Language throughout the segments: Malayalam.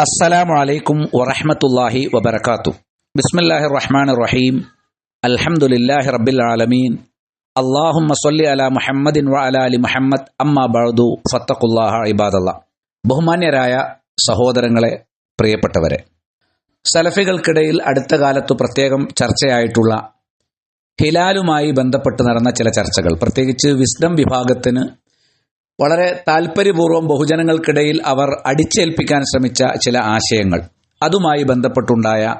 അസ്സലാമു അലൈക്കും വറഹമത്തല്ലാഹി വബർക്കാത്തു ബിസ്മില്ലാഹി റഹ്മാൻ റഹീം അൽഹംദുലില്ലാഹി റബ്ബിൽ ആലമീൻ. അള്ളാഹുമ്മ സല്ലി അല മുഹമ്മദിൻ വ അല മുഹമ്മദ്. അമ്മ ബഅദു. ഫത്തഖുല്ലാഹ ഇബാദല്ല. ബഹുമാന്യരായ സഹോദരങ്ങളെ പ്രിയപ്പെട്ടവരെ. സലഫികൾക്കിടയിൽ അടുത്ത കാലത്തു പ്രത്യേകം ചർച്ചയായിട്ടുള്ള ഹിലാലുമായി ബന്ധപ്പെട്ട് നടന്ന ചില ചർച്ചകൾ. പ്രത്യേകിച്ച് വിസ്ഡം വിഭാഗത്തിന് വളരെ താല്പര്യപൂർവം ബഹുജനങ്ങൾക്കിടയിൽ അവർ അടിച്ചേൽപ്പിക്കാൻ ശ്രമിച്ച ചില ആശയങ്ങൾ. അതുമായി ബന്ധപ്പെട്ടുണ്ടായ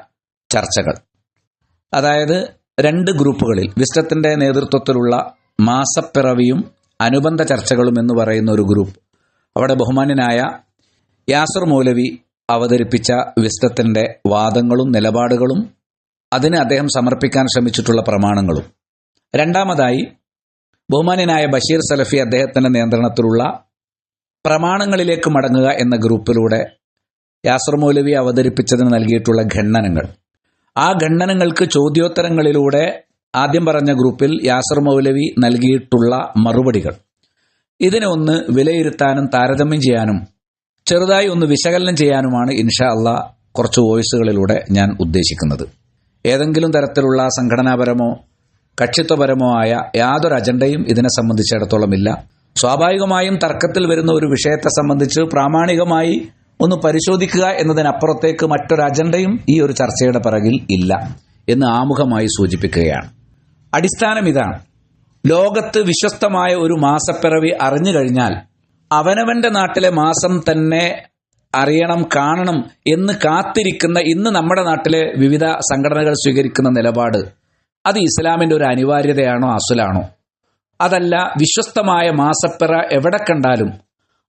ചർച്ചകൾ. അതായത് രണ്ട് ഗ്രൂപ്പുകളിൽ വിസ്റ്റത്തിന്റെ നേതൃത്വത്തിലുള്ള മാസപ്പിറവിയും അനുബന്ധ ചർച്ചകളും എന്ന് പറയുന്ന ഒരു ഗ്രൂപ്പ്. അവിടെ ബഹുമാന്യനായ യാസർ മൗലവി അവതരിപ്പിച്ച വിസ്റ്റത്തിന്റെ വാദങ്ങളും നിലപാടുകളും അതിന് അദ്ദേഹം സമർപ്പിക്കാൻ ശ്രമിച്ചിട്ടുള്ള പ്രമാണങ്ങളും. രണ്ടാമതായി ബഹുമാന്യനായ ബഷീർ സലഫി അദ്ദേഹത്തിന്റെ നിയന്ത്രണത്തിലുള്ള പ്രമാണങ്ങളിലേക്ക് മടങ്ങുക എന്ന ഗ്രൂപ്പിലൂടെ യാസർ മൗലവി അവതരിപ്പിച്ചതിന് നൽകിയിട്ടുള്ള ഖണ്ഡനങ്ങൾ. ആ ഖണ്ഡനങ്ങൾക്ക് ചോദ്യോത്തരങ്ങളിലൂടെ ആദ്യം പറഞ്ഞ ഗ്രൂപ്പിൽ യാസർ മൗലവി നൽകിയിട്ടുള്ള മറുപടികൾ. ഇതിനെ ഒന്ന് വിലയിരുത്താനും താരതമ്യം ചെയ്യാനും ചെറുതായി ഒന്ന് വിശകലനം ചെയ്യാനുമാണ് ഇൻഷാ അല്ല കുറച്ച് വോയിസുകളിലൂടെ ഞാൻ ഉദ്ദേശിക്കുന്നത്. ഏതെങ്കിലും തരത്തിലുള്ള സംഘടനാപരമോ കക്ഷിത്വപരമോ ആയ യാതൊരു അജണ്ടയും ഇതിനെ സംബന്ധിച്ചിടത്തോളം ഇല്ല. സ്വാഭാവികമായും തർക്കത്തിൽ വരുന്ന ഒരു വിഷയത്തെ സംബന്ധിച്ച് പ്രാമാണികമായി ഒന്ന് പരിശോധിക്കുക എന്നതിനപ്പുറത്തേക്ക് മറ്റൊരു അജണ്ടയും ഈ ഒരു ചർച്ചയുടെ പിറകിൽ ഇല്ല എന്ന് ആമുഖമായി സൂചിപ്പിക്കുകയാണ്. അടിസ്ഥാനം ഇതാണ്. ലോകത്ത് വിശ്വസ്തമായ ഒരു മാസപ്പിറവി അറിഞ്ഞു കഴിഞ്ഞാൽ അവനവന്റെ നാട്ടിലെ മാസം തന്നെ അറിയണം കാണണം എന്ന് കാത്തിരിക്കുന്ന ഇന്ന് നമ്മുടെ നാട്ടിലെ വിവിധ സംഘടനകൾ സ്വീകരിക്കുന്ന നിലപാട് അത് ഇസ്ലാമിന്റെ ഒരു അനിവാര്യതയാണോ അസുലാണോ? അതല്ല വിശ്വസ്തമായ മാസപ്പിറ എവിടെ കണ്ടാലും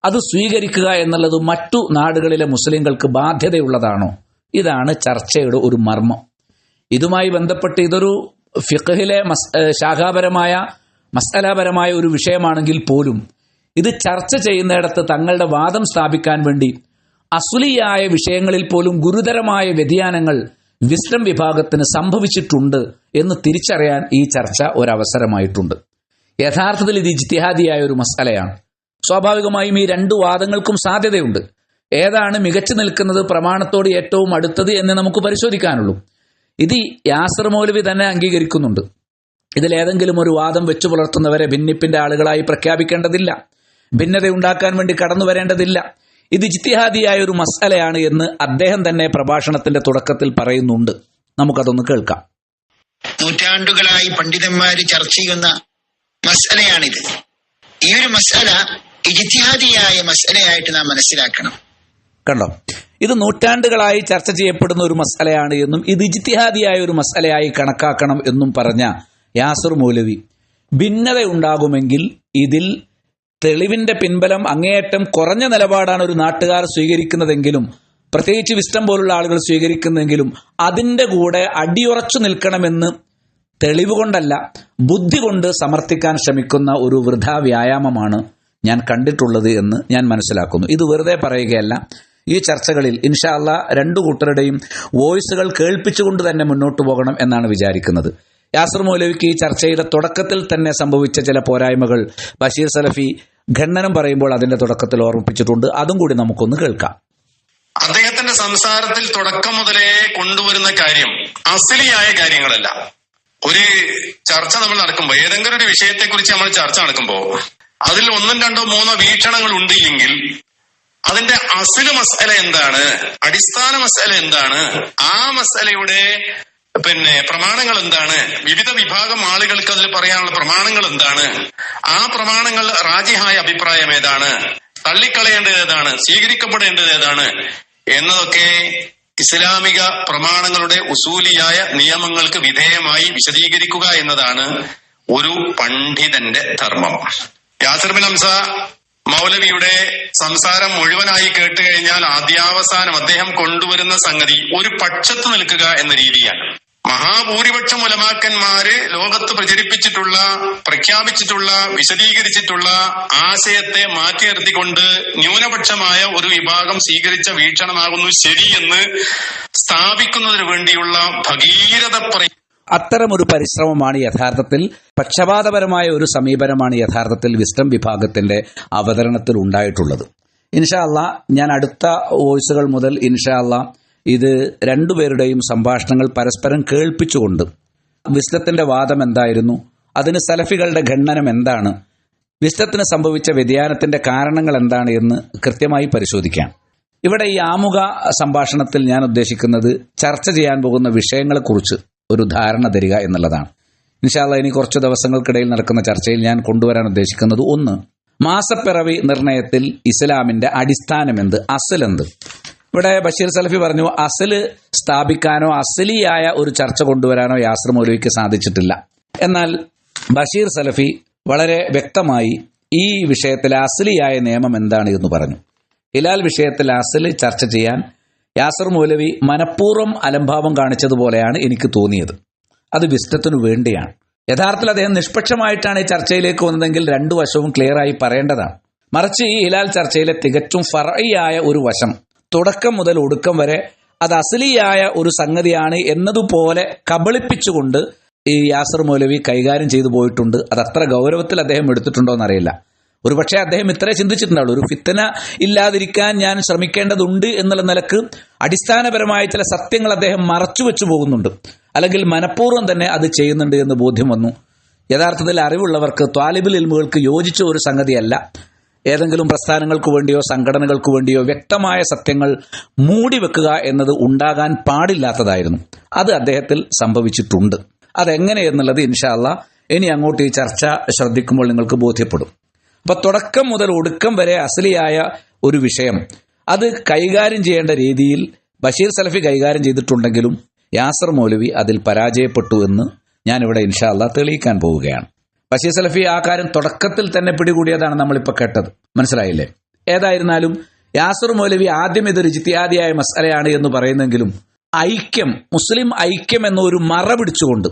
അത് സ്വീകരിക്കുക എന്നുള്ളത് മറ്റു നാടുകളിലെ മുസ്ലിങ്ങൾക്ക് ബാധ്യതയുള്ളതാണോ? ഇതാണ് ചർച്ചയുടെ ഒരു മർമ്മം. ഇതുമായി ബന്ധപ്പെട്ട് ഇതൊരു ഫിഖഹിലെ ശാഖാപരമായ മസലാപരമായ ഒരു വിഷയമാണെങ്കിൽ പോലും ഇത് ചർച്ച ചെയ്യുന്നിടത്ത് തങ്ങളുടെ വാദം സ്ഥാപിക്കാൻ വേണ്ടി അസുലിയായ വിഷയങ്ങളിൽ പോലും ഗുരുതരമായ വ്യതിയാനങ്ങൾ വിസ്ഡം വിഭാഗത്തിന് സംഭവിച്ചിട്ടുണ്ട് എന്ന് തിരിച്ചറിയാൻ ഈ ചർച്ച ഒരവസരമായിട്ടുണ്ട്. യഥാർത്ഥത്തിൽ ഇത് ഇജ്തിഹാദിയായ ഒരു മസാലയാണ് സ്വാഭാവികമായും ഈ രണ്ട് വാദങ്ങൾക്കും സാധ്യതയുണ്ട്. ഏതാണ് മികച്ചു നിൽക്കുന്നത് പ്രമാണത്തോട് ഏറ്റവും അടുത്തത് എന്ന് നമുക്ക് പരിശോധിക്കാനുള്ളൂ. ഇത് യാസർ മൗലവി തന്നെ അംഗീകരിക്കുന്നുണ്ട്. ഇതിലേതെങ്കിലും ഒരു വാദം വെച്ചു പുലർത്തുന്നവരെ ഭിന്നിപ്പിന്റെ ആളുകളായി പ്രഖ്യാപിക്കേണ്ടതില്ല. ഭിന്നതയുണ്ടാക്കാൻ വേണ്ടി കടന്നു വരേണ്ടതില്ല ഇത് ഇജ്തിഹാദിയായ ഒരു മസലയാണ് എന്ന് അദ്ദേഹം തന്നെ പ്രഭാഷണത്തിന്റെ തുടക്കത്തിൽ പറയുന്നുണ്ട്. നമുക്കതൊന്ന് കേൾക്കാം. നൂറ്റാണ്ടുകളായി പണ്ഡിതന്മാര് ചർച്ച ചെയ്യുന്ന മസലയാണിത്. ഈ ഒരു മസല ഇജ്തിഹാദിയായ മസലയായിട്ട് നാം മനസ്സിലാക്കണം. കണ്ടോ? ഇത് നൂറ്റാണ്ടുകളായി ചർച്ച ചെയ്യപ്പെടുന്ന ഒരു മസലയാണ് എന്നും ഇത് ഇജ്തിഹാദിയായ ഒരു മസലയായി കണക്കാക്കണം എന്നും പറഞ്ഞ യാസർ മൗലവി. ഭിന്നത ഉണ്ടാകുമെങ്കിൽ ഇതിൽ തെളിവിന്റെ പിൻബലം അങ്ങേയറ്റം കുറഞ്ഞ നിലപാടാണ് ഒരു നാട്ടുകാർ സ്വീകരിക്കുന്നതെങ്കിലും പ്രത്യേകിച്ച് വിസ്റ്റം പോലുള്ള ആളുകൾ സ്വീകരിക്കുന്നെങ്കിലും അതിന്റെ കൂടെ അടിയുറച്ചു നിൽക്കണമെന്ന് തെളിവ് കൊണ്ടല്ല ബുദ്ധി കൊണ്ട് സമർത്ഥിക്കാൻ ശ്രമിക്കുന്ന ഒരു വൃഥാ വ്യായാമമാണ് ഞാൻ കണ്ടിട്ടുള്ളത് എന്ന് ഞാൻ മനസ്സിലാക്കുന്നു. ഇത് വെറുതെ പറയുകയല്ല. ഈ ചർച്ചകളിൽ ഇൻഷാല്ല രണ്ടു കൂട്ടരുടെയും വോയിസുകൾ കേൾപ്പിച്ചുകൊണ്ട് തന്നെ മുന്നോട്ട് പോകണം എന്നാണ് വിചാരിക്കുന്നത്. യാസർ മൗലവിക്ക് ഈ ചർച്ചയുടെ തുടക്കത്തിൽ തന്നെ സംഭവിച്ച ചില പോരായ്മകൾ ബഷീർ സലഫി ഖണ്ഡനം പറയുമ്പോൾ അതിന്റെ തുടക്കത്തിൽ ഓർമ്മിപ്പിച്ചിട്ടുണ്ട്. അതും കൂടി നമുക്കൊന്ന് കേൾക്കാം. അദ്ദേഹത്തിന്റെ സംസാരത്തിൽ തുടക്കം മുതലേ കൊണ്ടുവരുന്ന കാര്യം അസലിയായ കാര്യങ്ങളല്ല. ഒരു ചർച്ച നമ്മൾ നടക്കുമ്പോൾ ഏതെങ്കിലും ഒരു വിഷയത്തെക്കുറിച്ച് നമ്മൾ ചർച്ച നടക്കുമ്പോ അതിൽ ഒന്നും രണ്ടോ മൂന്നോ വീക്ഷണങ്ങൾ ഉണ്ട് എങ്കിൽ അതിന്റെ അസൽ മസല എന്താണ് അടിസ്ഥാന മസല എന്താണ് ആ മസലയുടെ പിന്നെ പ്രമാണങ്ങൾ എന്താണ്? വിവിധ വിഭാഗം ആളുകൾക്ക് അതിൽ പറയാനുള്ള പ്രമാണങ്ങൾ എന്താണ്? ആ പ്രമാണങ്ങൾ റാജിഹായ അഭിപ്രായം ഏതാണ്? തള്ളിക്കളയേണ്ടത് ഏതാണ്? സ്വീകരിക്കപ്പെടേണ്ടത് ഏതാണ്? എന്നതൊക്കെ ഇസ്ലാമിക പ്രമാണങ്ങളുടെ ഉസൂലിയായ നിയമങ്ങൾക്ക് വിധേയമായി വിശദീകരിക്കുക എന്നതാണ് ഒരു പണ്ഡിതന്റെ ധർമ്മം. യാസർബിൻ ഹംസ മൗലവിയുടെ സംസാരം മുഴുവനായി കേട്ടുകഴിഞ്ഞാൽ ആദ്യാവസാനം അദ്ദേഹം കൊണ്ടുവരുന്ന സംഗതി ഒരു പക്ഷത്ത് നിൽക്കുക എന്ന രീതിയാണ്. മഹാഭൂരിപക്ഷം ഉലമാക്കന്മാര് ലോകത്ത് പ്രചരിപ്പിച്ചിട്ടുള്ള പ്രഖ്യാപിച്ചിട്ടുള്ള വിശദീകരിച്ചിട്ടുള്ള ആശയത്തെ മാറ്റി നിർത്തിക്കൊണ്ട് ന്യൂനപക്ഷമായ ഒരു വിഭാഗം സ്വീകരിച്ച വീക്ഷണമാകുന്നു ശരിയെന്ന് സ്ഥാപിക്കുന്നതിന് വേണ്ടിയുള്ള ഭഗീരഥ അത്തരമൊരു പരിശ്രമമാണ് യഥാർത്ഥത്തിൽ പക്ഷപാതപരമായ ഒരു സമീപനമാണ് യഥാർത്ഥത്തിൽ വിസ്റ്റം വിഭാഗത്തിന്റെ അവതരണത്തിൽ ഉണ്ടായിട്ടുള്ളത് ഇൻഷാ അല്ലാ ഞാൻ അടുത്ത വോയിസുകൾ മുതൽ ഇൻഷാ അല്ലാ ഇത് രണ്ടുപേരുടെയും സംഭാഷണങ്ങൾ പരസ്പരം കേൾപ്പിച്ചുകൊണ്ട് വിസ്തത്തിന്റെ വാദം എന്തായിരുന്നു? അതിന് സലഫികളുടെ ഖണ്ഡനം എന്താണ്? വിസ്ലത്തിന് സംഭവിച്ച വ്യതിയാനത്തിന്റെ കാരണങ്ങൾ എന്താണ് എന്ന് കൃത്യമായി പരിശോധിക്കാം. ഇവിടെ ഈ ആമുഖ സംഭാഷണത്തിൽ ഞാൻ ഉദ്ദേശിക്കുന്നത് ചർച്ച ചെയ്യാൻ പോകുന്ന വിഷയങ്ങളെക്കുറിച്ച് ഒരു ധാരണ തരിക എന്നുള്ളതാണ്. ഇൻഷാല്ല ഇനി കുറച്ച് ദിവസങ്ങൾക്കിടയിൽ നടക്കുന്ന ചർച്ചയിൽ ഞാൻ കൊണ്ടുവരാൻ ഉദ്ദേശിക്കുന്നത് ഒന്ന് മാസപ്പിറവി നിർണയത്തിൽ ഇസ്ലാമിന്റെ അടിസ്ഥാനം എന്ത്? അസൽ എന്ത്? ഇവിടെ ബഷീർ സലഫി പറഞ്ഞു അസൽ സ്ഥാപിക്കാനോ അസലിയായ ഒരു ചർച്ച കൊണ്ടുവരാനോ യാസർ മൗലവിക്ക് സാധിച്ചിട്ടില്ല. എന്നാൽ ബഷീർ സലഫി വളരെ വ്യക്തമായി ഈ വിഷയത്തിലെ അസലിയായ നിയമം എന്താണ് എന്ന് പറഞ്ഞു. ഹിലാൽ വിഷയത്തിൽ അസൽ ചർച്ച ചെയ്യാൻ യാസർ മൗലവി മനഃപൂർവം അലംഭാവം കാണിച്ചതുപോലെയാണ് എനിക്ക് തോന്നിയത്. അത് വിസ്റ്റത്തിനു വേണ്ടിയാണ്. യഥാർത്ഥത്തിൽ അദ്ദേഹം നിഷ്പക്ഷമായിട്ടാണ് ഈ ചർച്ചയിലേക്ക് വന്നതെങ്കിൽ രണ്ടു വശവും ക്ലിയറായി പറയേണ്ടതാണ്. മറിച്ച് ഈ ഹിലാൽ ചർച്ചയിലെ തികച്ചും ഫറയായ ഒരു വശം തുടക്കം മുതൽ ഒടുക്കം വരെ അത് അസലിയായ ഒരു സംഗതിയാണ് എന്നതുപോലെ കബളിപ്പിച്ചുകൊണ്ട് ഈ യാസർ മൗലവി കൈകാര്യം ചെയ്തു പോയിട്ടുണ്ട്. അത് അത്ര ഗൗരവത്തിൽ അദ്ദേഹം എടുത്തിട്ടുണ്ടോ എന്നറിയില്ല. ഒരുപക്ഷെ അദ്ദേഹം ഇത്രേ ചിന്തിച്ചിട്ടുണ്ടാവുള്ളൂ. ഒരു ഫിത്തന ഇല്ലാതിരിക്കാൻ ഞാൻ ശ്രമിക്കേണ്ടതുണ്ട് എന്നുള്ള നിലയ്ക്ക് അടിസ്ഥാനപരമായ ചില സത്യങ്ങൾ അദ്ദേഹം മറച്ചു വെച്ചു പോകുന്നുണ്ട്. അല്ലെങ്കിൽ മനഃപൂർവം തന്നെ അത് ചെയ്യുന്നുണ്ട് എന്ന് ബോധ്യം വന്നു. യഥാർത്ഥത്തിൽ അറിവുള്ളവർക്ക് ത്വാലിബിൽ ഇൽമുകൾക്ക് യോജിച്ച ഒരു സംഗതിയല്ല. ഏതെങ്കിലും പ്രസ്ഥാനങ്ങൾക്ക് വേണ്ടിയോ സംഘടനകൾക്ക് വേണ്ടിയോ വ്യക്തമായ സത്യങ്ങൾ മൂടി വെക്കുക എന്നത് ഉണ്ടാകാൻ പാടില്ലാത്തതായിരുന്നു. അത് അദ്ദേഹത്തിൽ സംഭവിച്ചിട്ടുണ്ട്. അതെങ്ങനെ എന്നുള്ളത് ഇൻഷാല്ല ഇനി അങ്ങോട്ട് ഈ ചർച്ച ശ്രദ്ധിക്കുമ്പോൾ നിങ്ങൾക്ക് ബോധ്യപ്പെടും. അപ്പൊ തുടക്കം മുതൽ ഒടുക്കം വരെ അസലിയായ ഒരു വിഷയം. അത് കൈകാര്യം ചെയ്യേണ്ട രീതിയിൽ ബഷീർ സലഫി കൈകാര്യം ചെയ്തിട്ടുണ്ടെങ്കിലും യാസർ മൗലവി അതിൽ പരാജയപ്പെട്ടു എന്ന് ഞാനിവിടെ ഇൻഷാല്ല തെളിയിക്കാൻ പോവുകയാണ്. ബഷീർ സലഫി ആ കാര്യം തുടക്കത്തിൽ തന്നെ പിടികൂടിയതാണ് നമ്മളിപ്പോൾ കേട്ടത്. മനസ്സിലായില്ലേ? ഏതായിരുന്നാലും യാസർ മൗലവി ആദ്യം ഇതൊരു ജിത്യാദിയായ മസലയാണ് എന്ന് പറയുന്നെങ്കിലും ഐക്യം മുസ്ലിം ഐക്യം എന്നൊരു മറ പിടിച്ചുകൊണ്ട്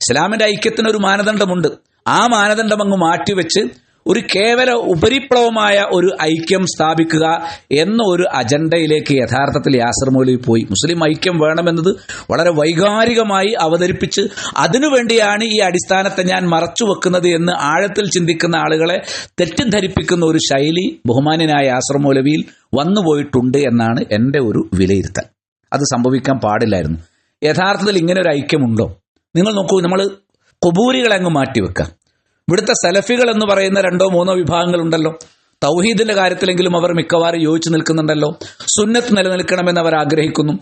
ഇസ്ലാമിന്റെ ഐക്യത്തിന് ഒരു മാനദണ്ഡമുണ്ട്. ആ മാനദണ്ഡം അങ്ങ് മാറ്റിവെച്ച് ഒരു കേവല ഉപരിപ്ലവമായ ഒരു ഐക്യം സ്ഥാപിക്കുക എന്ന ഒരു അജണ്ടയിലേക്ക് യഥാർത്ഥത്തിൽ യാസർ പോയി. മുസ്ലിം ഐക്യം വേണമെന്നത് വളരെ വൈകാരികമായി അവതരിപ്പിച്ച് അതിനുവേണ്ടിയാണ് ഈ അടിസ്ഥാനത്തെ ഞാൻ മറച്ചു വെക്കുന്നത് എന്ന് ആഴത്തിൽ ചിന്തിക്കുന്ന ആളുകളെ തെറ്റിദ്ധരിപ്പിക്കുന്ന ഒരു ശൈലി ബഹുമാന്യനായ യാസർ മൗലവിയിൽ വന്നുപോയിട്ടുണ്ട് എന്നാണ് എന്റെ ഒരു വിലയിരുത്തൽ. അത് സംഭവിക്കാൻ പാടില്ലായിരുന്നു. യഥാർത്ഥത്തിൽ ഇങ്ങനെ ഒരു ഐക്യമുണ്ടോ? നിങ്ങൾ നോക്കൂ നമ്മൾ കുബൂരികളെ അങ്ങ് മാറ്റിവെക്കുക ഇവിടുത്തെ സലഫികൾ എന്ന് പറയുന്ന രണ്ടോ മൂന്നോ വിഭാഗങ്ങളുണ്ടല്ലോ. തൗഹീദിന്റെ കാര്യത്തിലെങ്കിലും അവർ മിക്കവാറും യോജിച്ചു നിൽക്കുന്നുണ്ടല്ലോ. സുന്നത്ത് നിലനിൽക്കണമെന്ന് അവർ ആഗ്രഹിക്കുന്നു.